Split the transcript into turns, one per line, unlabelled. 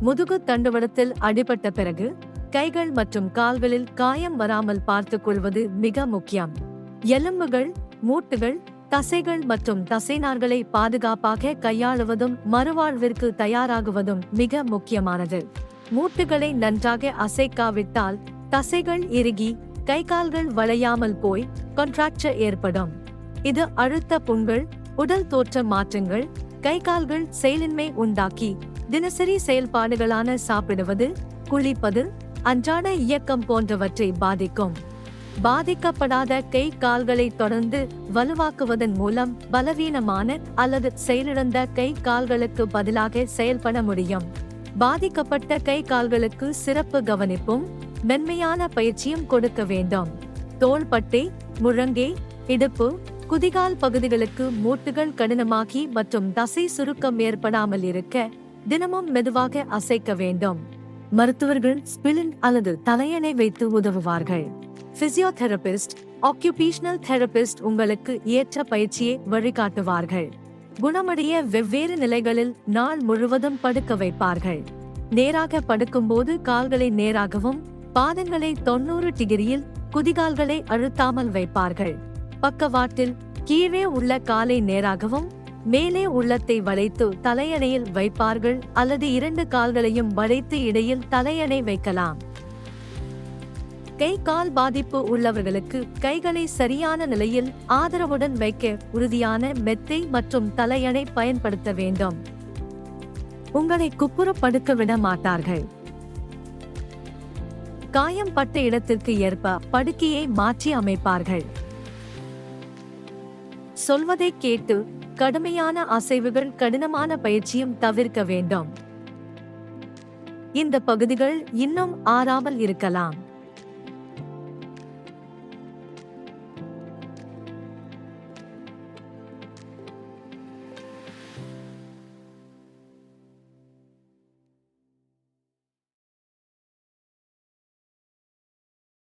முதுகு தண்டுவடத்தில் அடிபட்ட பிறகு கைகள் மற்றும் கால்களில் காயம் வராமல் பார்த்துக் கொள்வது மிக முக்கியம். எலும்புகள் மூட்டுகள் தசைகள் மற்றும் தசைநார்களை பாதுகாப்பாக கையாளுவதும் மறுவாழ்விற்கு தயாராகுவதும் மிக முக்கியமானது. மூட்டுகளை நன்றாக அசைக்காவிட்டால் தசைகள் இறுகி கை கால்கள் வளையாமல் போய் கொன்ட்ராக்சர் ஏற்படும். இது அழுத்த புண்கள் உடல் தோற்ற மாற்றங்கள் கை கால்கள் செயலின்மை உண்டாக்கி தினசரி செயல்பாடுகளான சாப்பிடுவது குளிப்பது அன்றாட இயக்கம் போன்றவற்றை பாதிக்கும். பாதிக்கப்படாத கை கால்களை தொடர்ந்து வலுவாக்குவதன் மூலம் பலவீனமான அல்லது செயலிழந்த கை கால்களுக்கு பதிலாக செயல்பட முடியும். பாதிக்கப்பட்ட கை கால்களுக்கு சிறப்பு கவனிப்பும் மென்மையான பயிற்சியும் கொடுக்க வேண்டும். தோள்பட்டை முழங்கை இடுப்பு குதிகால் பகுதிகளுக்கு மூட்டுகள் கடினமாகி மற்றும் தசை சுருக்கம் ஏற்படாமல் இருக்க தினமும் மெதுவாக அசைக்க வேண்டும். மருத்துவர்கள் ஸ்பிலின் அல்லது தலையணை வைத்து உதவுவார்கள். பிசியோதெரபிஸ்ட் ஆக்குபேஷனல் தெரபிஸ்ட் உங்களுக்கு ஏற்ற பயிற்சியை வழிகாட்டுவார்கள். குணமடைய வெவ்வேறு நிலைகளில் நாள் முழுவதும் படுக்க வைப்பார்கள். நேராக படுக்கும்போது கால்களை நேராகவும் பாதங்களை தொண்ணூறு டிகிரியில் குதிகால்களை அழுத்தாமல் வைப்பார்கள். பக்கவாட்டில் கீழே உள்ள காலை நேராகவும் மேலே உள்ளத்தை வளைத்து தலையணையில் வைப்பார்கள் அல்லது இரண்டு கால்களையும் வளைத்து இடையில் தலையணை வைக்கலாம். கை கால் பாதிப்பு உள்ளவர்களுக்கு கைகளை சரியான நிலையில் ஆதரவுடன் வைக்க உறுதியான மெத்தை மற்றும் தலையணை பயன்படுத்த வேண்டும். உங்களை குப்புற படுக்க விட மாட்டார்கள். காயம் பட்ட இடத்திற்கு ஏற்ப படுக்கையை மாற்றி அமைப்பார்கள். சொல்வதை கேட்டு கடுமையான அசைவுகள் கடினமான பயிற்சியும் தவிர்க்க வேண்டும். இந்த பகுதிகள் இன்னும் ஆறாமல் இருக்கலாம்.